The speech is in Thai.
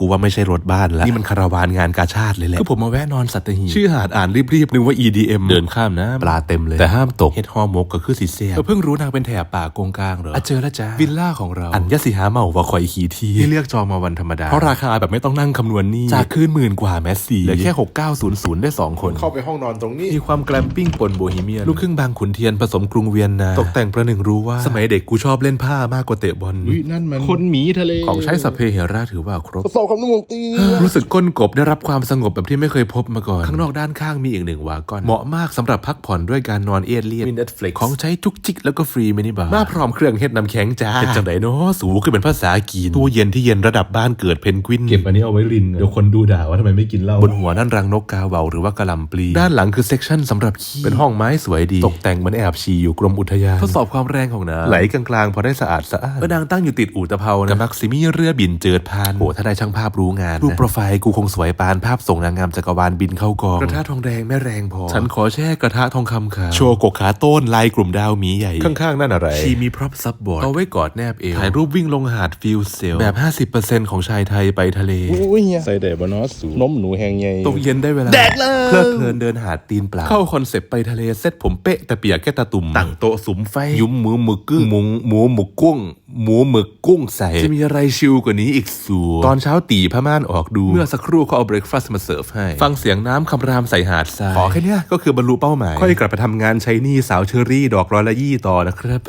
กูว่าไม่ใช่รถบ้านแล้ว นี่มันคาราวานงานกาชาติเลยแหละคือผมมาแวะนอนสัตหีบชื่อหาดอ่านรีบๆนึกว่า EDM เดินข้ามนะปลาเต็มเลย แต่ห้ามตกเฮ็ดฮอหมกก็คือสีเสียเพิ่งรู้นางเป็นแถบป่ากงกลางเหรออะเจอแล้วจ้าวิลล่าของเราอันยสิหาเมาว่าคอยขี่ทีที่เลือกจองมาวันธรรมดาเพราะราคาแบบไม่ต้องนั่งคำนวณนี่จากคืนหมื่นกว่าแมสซี่เหลือแค่6900ได้สองคน เข้าไปห้องนอนตรงนี้มีความแกลมปิ้งปนโบฮีเมียนลูกครึ่งบางขุนเทียนผสมกรุงเวียนนาตกแต่งประหนึ่งรู้ว่าสมัยเด็กกูชอบเล่นผ้ามากกว่าเตะบอลอุ้ยนั่นมันคนหมีทะเลของใช้สัพเพเหระถือว่าครบทดสอบคำนวณตีรู้สึกก้นกบได้รับความสงบแบบที่ไม่เคยพบมาก่อน ข้างนอกด้านข้างมีอีกหนึ่งวากอน เหมาะมากสำหรับพักผ่อนด้วยการนอนเอียดเลียดมี Netflix ของใช้จุกจิกแล้วก็ฟรีมินิบาร์มาพร้อมเครื่องเฮ็ดน้ำแข็งจ้าเป็นจังไดเนาะสูงขึ้นเป็นภาษากีนตู้เย็นที่เย็นระดับบ้านเกิดเพนกวินเก็บอันนี้เอาไว้รินเดี๋ยวคนดูด่าว่าทำไมไม่กินเหล้าบนหัวนั่นรังนกกาเบาหรือว่ากระลำปลีด้านหลังคือเซกชันสำหรับขี้เป็นห้องไม้สวยดี ตกแต่งเหมือนแอบฉี่อยู่กรมอุทยานทดสอบความแรงของน้ำไหลกลางๆพอได้สะอาดสะอาดเออนางตั้งอยู่ติดอู่ตะเภานะกับมักซิมีเรือบินเจิดพานโหถ้าได้ช่างภาพรู้งานนะรูปโปรไฟล์กูคงสวยปานภาพส่งนางงามจักรวาลบินเข้ากองกระทะทองแดงไม่แรงพอ ฉันขอแช่กระทะทองคำขาวโชว์กกขาต้นลายกลุ่มดาวหมีใหญ่ ข้างๆ นั่นอะไรชีมีพร็อพซับบอร์ดเอาไว้กอดแนบเอวถ่ายรูปวิ่งลงหาดฟิลเซลแบบ 50%ของชายไทยไปทะเลอุ้ยเฮียใส่แต่บนอสสูนมหนูแหงใหญ่ตกเย็นได้เวลาแดกเลยเพลิดเพลินเดินหาดตีนเปล่าเข้าคอนเซปต์ไปทะเลเซ็ตผมเป๊ะแต่เปียกแค่ตาตุ่มตั้งโต๊ะสุมไฟยุ้มหมูหมึกกึ้งหมูหมูหมึกกุ้งหมูหมึกกุ้งใส่จะมีอะไรชิลกว่านี้อีกสูตอนเช้าตีผ้าม่านออกดู เมื่อสักครู่เขาเอาเบรคฟาสต์มาเสิร์ฟให้ ฟังเสียงน้ำคำรามใส่หาดทรายขอแค่เนี้ยก็คือบรรลุเป้าหมาย ค่อยกลับไปทำงานใช้หนี่สาวเชอรี่ดอกร้อยละยี่ต่อนะครับ